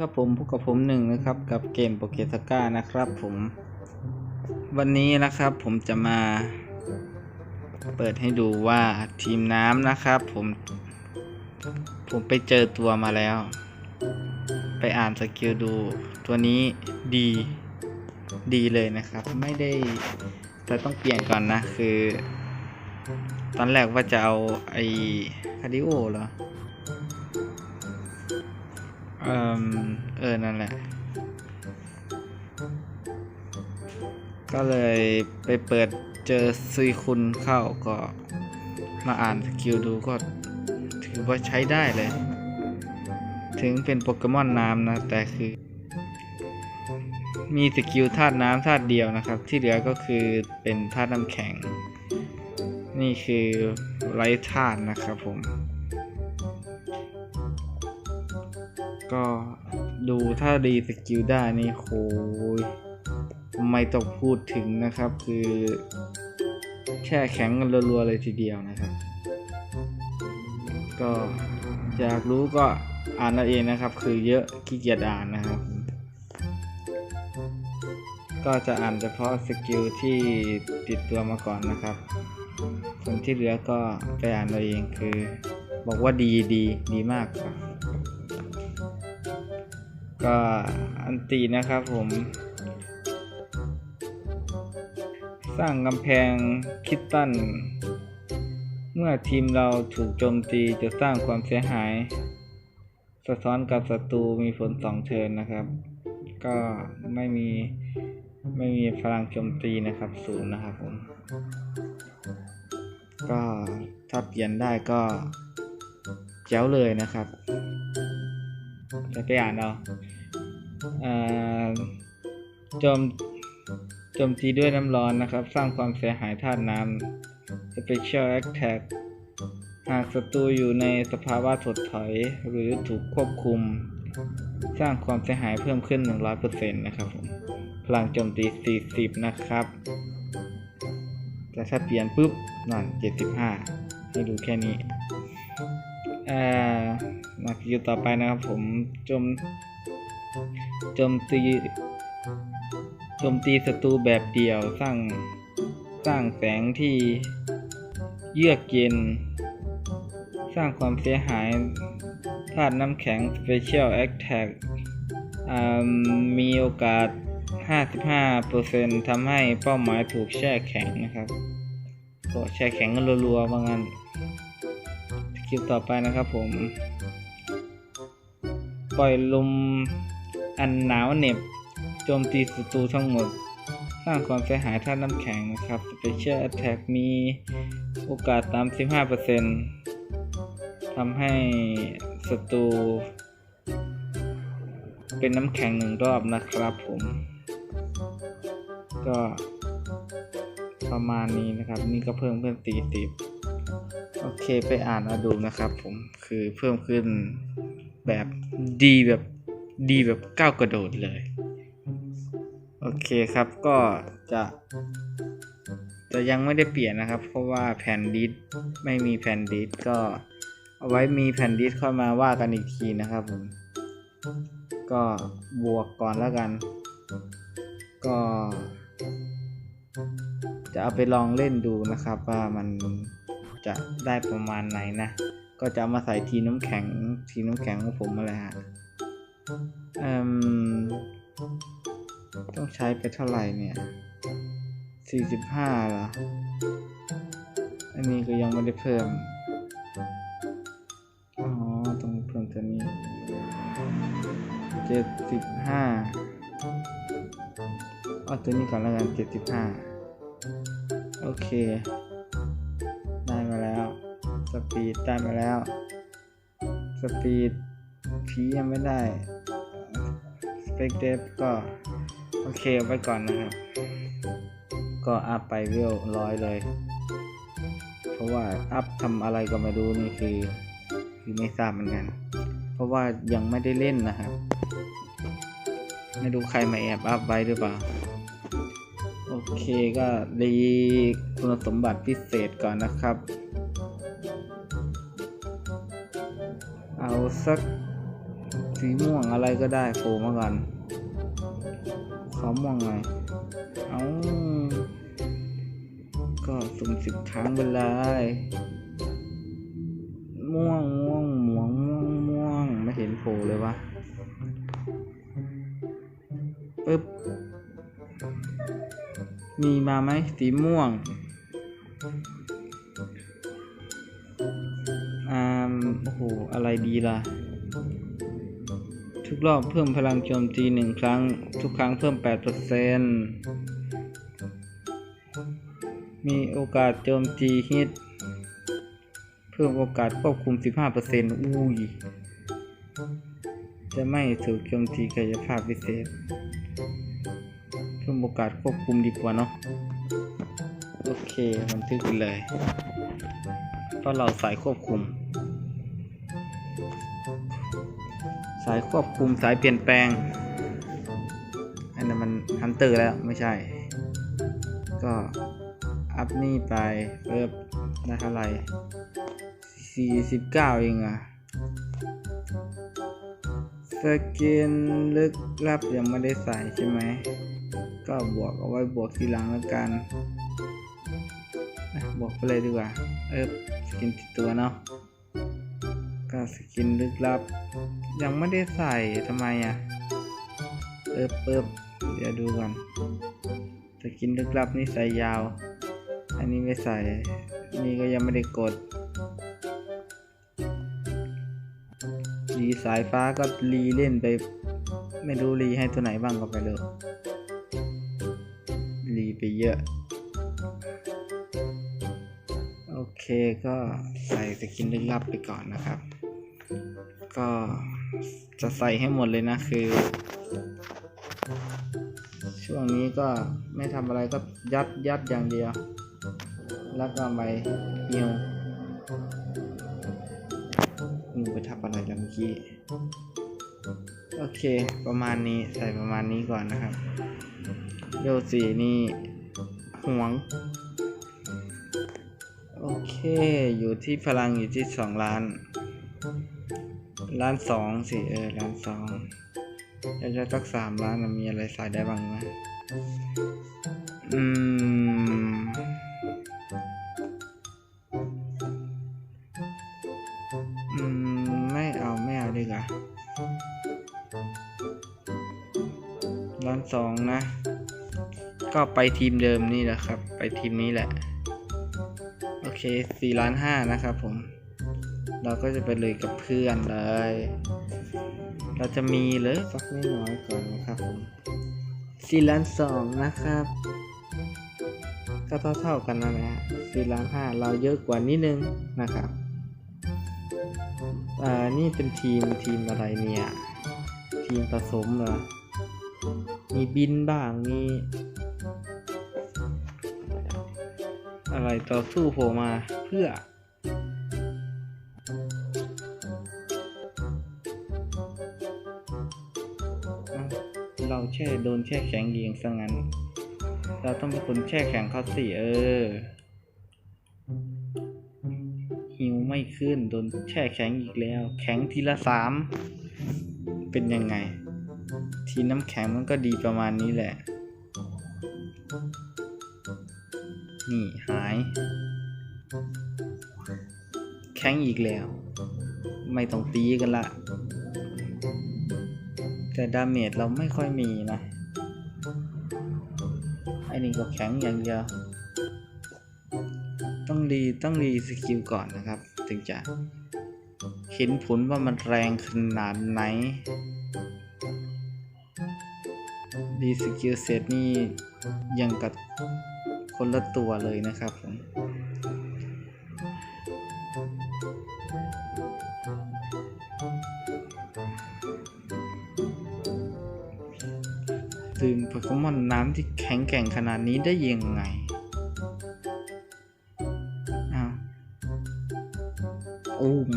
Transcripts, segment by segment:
ครับผมพบกับผมหนึ่งนะครับกับเกมโปเกตก้านะครับผม วันนี้นะครับผมจะมาเปิดให้ดูว่าทีมน้ำนะครับ ผม ผมไปเจอตัวมาแล้ว ไปอ่านสกิลดู ตัวนี้ดีดีเลยนะครับ ไม่ได้แต่ต้องเปลี่ยนก่อนนะคือ ตอนแรกว่าจะเอาไอคาดิโอเหรอ เออเออ นั่นแหละ ก็เลยไปเปิดเจอซุยคุณเข้าก็มาอ่านสกิลดูก็ถือว่าใช้ได้เลย ถึงเป็นโปเกมอนน้ำนะ แต่คือ มีสกิลธาตุน้ำธาตุเดียวนะครับ ที่เหลือก็คือเป็นธาตุน้ำแข็ง นี่คือไร้ธาตุนะครับผม ก็ดูถ้าดีสกิลได้นี่โหยไม่ต้องพูดถึงนะครับ คือแช่แข็งกันรัวๆเลยทีเดียวนะครับ ก็อยากรู้ก็อ่านเอาเองนะครับ คือเยอะขี้เกียจอ่านนะครับ ก็จะอ่านเฉพาะสกิลที่ติดตัวมาก่อนนะครับส่วนที่เหลือก็ไปอ่านเอาเองคือ บอกว่าดีดีดีมากครับ ก็อันตีนะครับผม สร้างกำแพงคิดตัน เมื่อทีมเราถูกโจมตีจะสร้างความเสียหาย สะท้อนกับศัตรูมีผลสองเทินนะครับ ก็ไม่มีไม่มีพลังโจมตีนะครับศูนย์นะครับผม ก็ถ้าเปลี่ยนได้ก็เจ๋วเลยนะครับ จะไปอ่านเอา โจมโจมตีด้วยน้ำร้อนนะครับ สร้างความเสียหายธาตุน้ำ Special Attack หากศัตรูอยู่ในสภาวะถดถอยหรือถูกควบคุม สร้างความเสียหายเพิ่มขึ้น 100%นะครับผมพลังโจมตี 40 นะครับ แต่ถ้าเปลี่ยนปุ๊บนั่น75 ให้ดูแค่นี้อ่อมาคิวต่อไปนะครับผมจม โจมตีโจมตีศัตรูแบบเดียวสร้างสร้างแสงที่เยือกเย็น สร้างความเสียหายธาตุน้ำแข็ง Special Attack มีโอกาส 55%ทำให้เป้าหมายถูกแช่แข็งนะครับก็แช่แข็งกันรัวๆว่างั้นคลิปต่อไปนะครับผม ปล่อยลม อันหนาวเหน็บโจมตีศัตรูทั้งหมด สร้างความเสียหายท่าน้ำแข็งนะครับ Special Attack มีโอกาสตาม 15%ทำให้ศัตรูเป็นน้ำแข็งหนึ่งรอบนะครับผม ก็ประมาณนี้นะครับ นี่ก็เพิ่มเพิ่มตีสิบโอเคไปอ่านมาดูนะครับผมคือเพิ่มขึ้นแบบดีแบบ ดีแบบก้าวกระโดดเลย โอเคครับก็จะจะยังไม่ได้เปลี่ยนนะครับ เพราะว่าแผ่นดิสไม่มีแผ่นดิสก็เอาไว้มีแผ่นดิสเข้ามาว่ากันอีกทีนะครับผมก็บวกก่อนแล้วกัน ก็ จะเอาไปลองเล่นดูนะครับว่ามันจะได้ประมาณไหนนะ ก็จะเอามาใส่ทีน้ำแข็งทีน้ำแข็งของผมมาเลยฮะ อ่มต้องใช้ไปเท่าไหร่เนี่ยสี่สิบห้าเหรอ อันนี้ก็ยังไม่ได้เพิ่ม อ๋อ ต้องเพิ่มตัวนี้เจ็ดสิบห้าเอาตัวนี้ก่อนแล้วกันเจ็ดสิบห้าโอเค ได้มาแล้ว สปีดได้มาแล้ว สปีดพียังไม่ได้ เปกเดฟก็โอเคไว้ก่อนนะครับ ก็อัพไปเวลร้อยเลย เพราะว่าอัพทำอะไรก็ไม่รู้นี่คือคือไม่ทราบเหมือนกัน เพราะว่ายังไม่ได้เล่นนะครับ ไม่รู้ใครมาแอบอัพไว้หรือเปล่า โอเคก็รีคุณสมบัติพิเศษก่อนนะครับ เอาสัก สีม่วงอะไรก็ได้โผล่มาก่อนขอม่วงหน่อยเอาก็สุ่มสิบครั้งไปเลยม่วงม่วงม่วงม่วงม่วงไม่เห็นโผล่เลยวะปึ๊บมีมาไหมสีม่วงอ่าโอ้โห อะไรดีล่ะ ทุกรอบเพิ่มพลังโจมตีหนึ่งครั้ง ทุกครั้งเพิ่ม 8%มีโอกาสโจมตีฮิต เพิ่มโอกาสควบคุม 15%อุ้ย จะไม่ถูกโจมตีกายภาพพิเศษ เพิ่มโอกาสควบคุมดีกว่าเนาะ โอเคบันทึกไปเลย เพราะเราสายควบคุม สายควบคุมสายเปลี่ยนแปลง อันนั้นมันฮันเตอร์แล้วไม่ใช่ ก็อัพนี่ไปเพิ่มได้เท่าไหร่ 49 เองอะสกินลึกลับยังไม่ได้ใส่ใช่ไหม ก็บวกเอาไว้บวกทีหลังแล้วกันบวกไปเลยดีกว่า เออสกินติดตัวเนาะ ก็สกินลึกลับ ยังไม่ได้ใส่ทำไมอะเออเปิบเดี๋ยวดูก่อนสกินลึกลับนี่ใส่ยาว อันนี้ไม่ใส่ นี่ก็ยังไม่ได้กดรีสายฟ้าก็รีเล่นไป ไม่รู้รีให้ตัวไหนบ้างก็ไปเลยรีไปเยอะโอเคก็ใส่สกินลึกลับไปก่อนนะครับ ก็จะใส่ให้หมดเลยนะคือ ช่วงนี้ก็ไม่ทำอะไรก็ยัดยัดอย่างเดียว แล้วก็ไปเหี่ยวนิวไปทับอะไรแล้วเมื่อกี้โอเค ประมาณนี้ใส่ประมาณนี้ก่อนนะครับเรยวสีนี่ห่วง โอเค อยู่ที่พลังอยู่ที่สองล้าน ล้านสองสิเออล้านสองอยากจะสักสามล้านมีอะไรใส่ได้บ้างไหมอืมอืม ไม่เอาไม่เอาดีกว่าล้านสองนะ ก็ไปทีมเดิมนี่แหละครับ ไปทีมนี้แหละ โอเคสี่ล้านห้านะครับผม เราก็จะไปเลยกับเพื่อนเลย เราจะมีเลยสักไม่น้อยก่อนนะครับผมสี่ล้านสองนะครับ ก็เท่าๆกันนั่นะสี่ล้านห้าเราเยอะกว่านิดนึงนะครับอ่านี่เป็นทีมทีมอะไรเนี่ย ทีมผสมเหรอ มีบินบ้างมีอะไรต่อสู้โผล่มาเพื่อ แช่โดนแช่แข็งเองซะงั้น เราต้องเป็นคนแช่แข็งเขาสิเออหิวไม่ขึ้นโดนแช่แข็งอีกแล้ว แข็งทีละสามเป็นยังไง ทีน้ำแข็งมันก็ดีประมาณนี้แหละ นี่หาย แข็งอีกแล้ว ไม่ต้องตีกันละ แต่ดาเมจเราไม่ค่อยมีนะไอ้นี่ก็แข็งอย่างเดียว ต้องดีต้องดีสกิลก่อนนะครับ ถึงจะเห็นผลว่ามันแรงขนาดไหนดีสกิลเซตนี่ยังกับคนละตัวเลยนะครับผ โปเกมอนน้ำที่แข็งแกร่งขนาดนี้ได้ยังไงอ้าวอุ้ม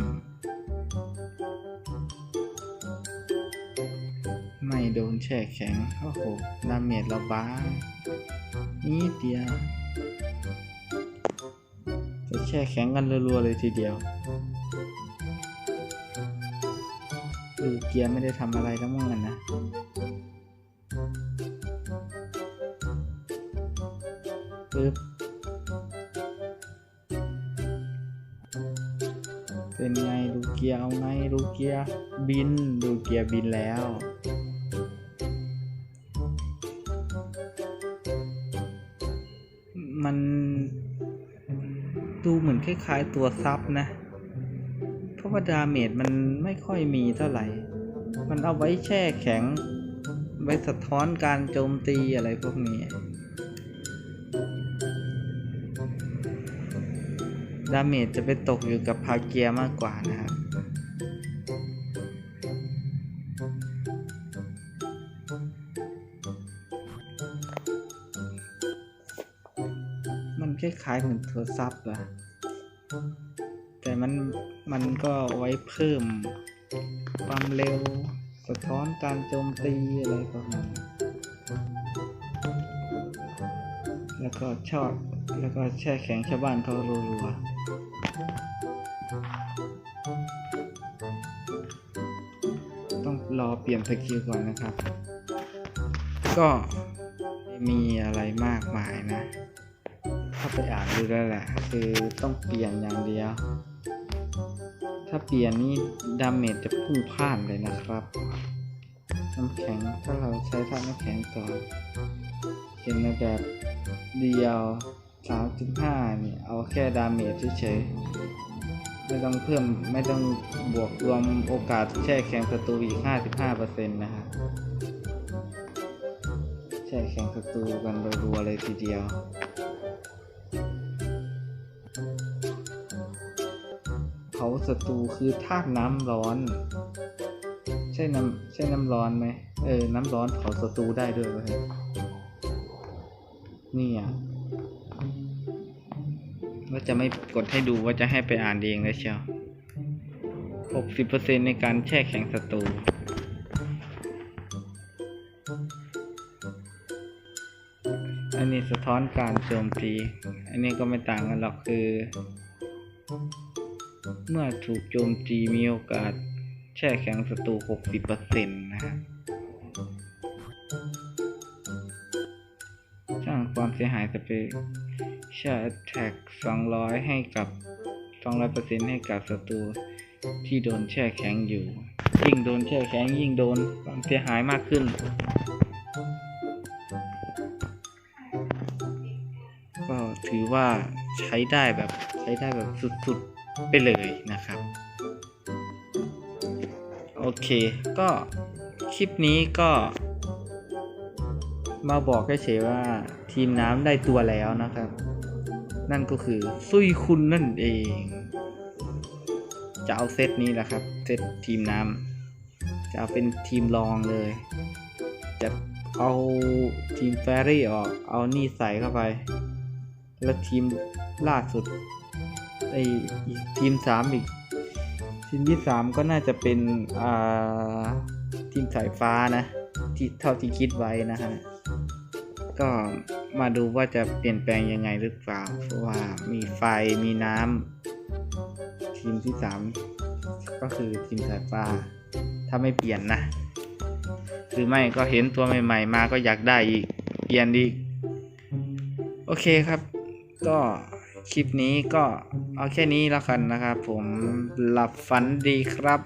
ไม่โดนแช่แข็ง โอ้โหดาเมจเราบ้านิดเดียว จะแช่แข็งกันรัวๆเลยทีเดียวดูเกียร์ไม่ได้ทำอะไรแล้วมั้งอะนะ ปึ๊บเป็นไงดูเกียร์เอาไงดูเกียร์บินดูเกียร์บินแล้วมันดูเหมือนคล้ายๆตัวซับนะ เพราะว่าดาเมจมันไม่ค่อยมีเท่าไหร่ มันเอาไว้แช่แข็ง ไว้สะท้อนการโจมตีอะไรพวกนี้ ดาเมจจะไปตกอยู่กับพาเกียมากกว่านะครับมันคล้ายๆเหมือนตัวซับอะแต่มันมันก็ไว้เพิ่มความเร็วสะท้อนการโจมตีอะไรประมาณแล้วก็ชอบแล้วก็แช่แข็งชาวบ้านเขารัวๆ เปลี่ยนสกิลก่อนนะครับ ก็ไม่มีอะไรมากมายนะ ถ้าไปอ่านดูแล้วแหละ คือต้องเปลี่ยนอย่างเดียว ถ้าเปลี่ยนนี่ดาเมจจะพุ่งพล่านเลยนะครับน้ำแข็งถ้าเราใช้ท่าตุน้ำแข็งก่อนเห็นในแบบเดียว 3.5 เนี่ย เอาแค่ดาเมจเฉย ไม่ต้องเพิ่มไม่ต้องบวกรวมโอกาสแช่แข็งศัตรูอีก 55%นะครับแช่แข็งศัตรูกันรัวๆเลยทีเดียวเผาศัตรูคือธาตุน้ำร้อน ใช่น้ำใช่น้ำร้อนไหมเออ น้ำร้อนเผาศัตรูได้ด้วยเว้ยนี่อะ ว่าจะไม่กดให้ดูว่าจะให้ไปอ่านเองเลยเชียวหกสิบเปอร์เซ็นในการแช่แข็งศัตรูอันนี้สะท้อนการโจมตี อันนี้ก็ไม่ต่างกันหรอกคือ เมื่อถูกโจมตีมีโอกาสแช่แข็งศัตรู 60%นะฮะสร้างความเสียหายสเป เชียลแท็ก200 ให้กับ 200%ให้กับศัตรูที่โดนแช่แข็งอยู่ ยิ่งโดนแช่แข็งยิ่งโดนความเสียหายมากขึ้น ก็ถือว่าใช้ได้แบบใช้ได้แบบสุดๆไปเลยนะครับ โอเค ก็คลิปนี้ก็มาบอกเฉยๆว่าทีมน้ำได้ตัวแล้วนะครับ นั่นก็คือซุยคุณนั่นเอง จะเอาเซตนี้แหละครับ เซตทีมน้ำจะเอาเป็นทีมรองเลย จะเอาทีมแฟรี่ออก เอานี่ใส่เข้าไป แล้วทีมล่าสุดไออีกทีมสามอีก ทีมที่สามก็น่าจะเป็นอ่าทีมสายฟ้านะ ที่เท่าที่คิดไว้นะฮะ ก็มาดูว่าจะเปลี่ยนแปลงยังไงหรือเปล่า เพราะว่ามีไฟมีน้ำทีมที่สามก็คือทีมสายฟ้า ถ้าไม่เปลี่ยนนะหรือไม่ก็เห็นตัวใหม่ ๆ มาก็อยากได้อีก เปลี่ยนอีก โอเคครับ ก็คลิปนี้ก็เอาแค่นี้แล้วกันนะครับ ผมหลับฝันดีครับ